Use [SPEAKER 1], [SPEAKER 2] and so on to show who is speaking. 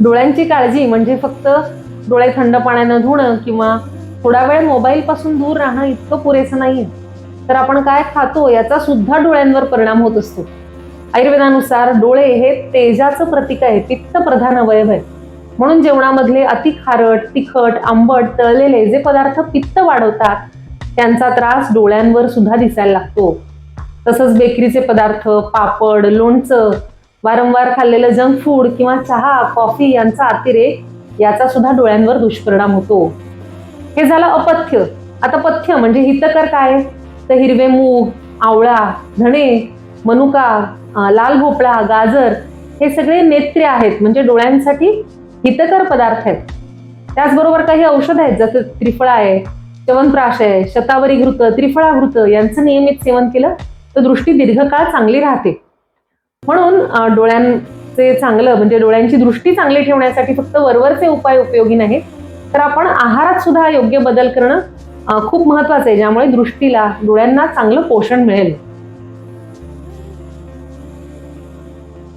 [SPEAKER 1] डोळ्यांची काळजी म्हणजे फक्त डोळे थंड पाण्यानं धुणं किंवा थोडा वेळ मोबाईल पासून दूर राहणं इतकं पुरेसं नाही तर आपण काय खातो याचा सुद्धा डोळ्यांवर परिणाम होत असतो. आयुर्वेदानुसार डोळे हे तेजाचं प्रतीक आहे पित्त प्रधान अवयव आहे म्हणून जेवणामधले अति खारट तिखट आंबट तळलेले जे पदार्थ पित्त वाढवतात त्यांचा त्रास डोळ्यांवर सुद्धा दिसायला लागतो. तसंच बेकरीचे पदार्थ पापड लोणचं वारंवार खाल्लेलं जंक फूड किंवा चहा कॉफी यांचा अतिरेक याचा सुद्धा डोळ्यांवर दुष्परिणाम होतो. हे झालं अपथ्य. आता पथ्य म्हणजे हितकर काय? तर हिरवे मूग आवळा धणे मनुका लाल भोपळा गाजर हे सगळे नेत्रे आहेत. म्हणजे डोळ्यांसाठी हितकर पदार्थ आहेत. त्याचबरोबर काही औषध आहेत जसं त्रिफळा आहे च्यवनप्राश आहे शतावरी घृत त्रिफळा घृत यांचं नियमित सेवन केलं तर दृष्टी दीर्घकाळ चांगली राहते. म्हणून डोळ्यांचे चांगलं म्हणजे डोळ्यांची दृष्टी चांगली ठेवण्यासाठी फक्त वरवरचे उपाय उपयोगी नाहीत. तर आपण आहारात सुद्धा योग्य बदल करणं खूप महत्वाचं आहे ज्यामुळे दृष्टीला डोळ्यांना चांगलं पोषण मिळेल.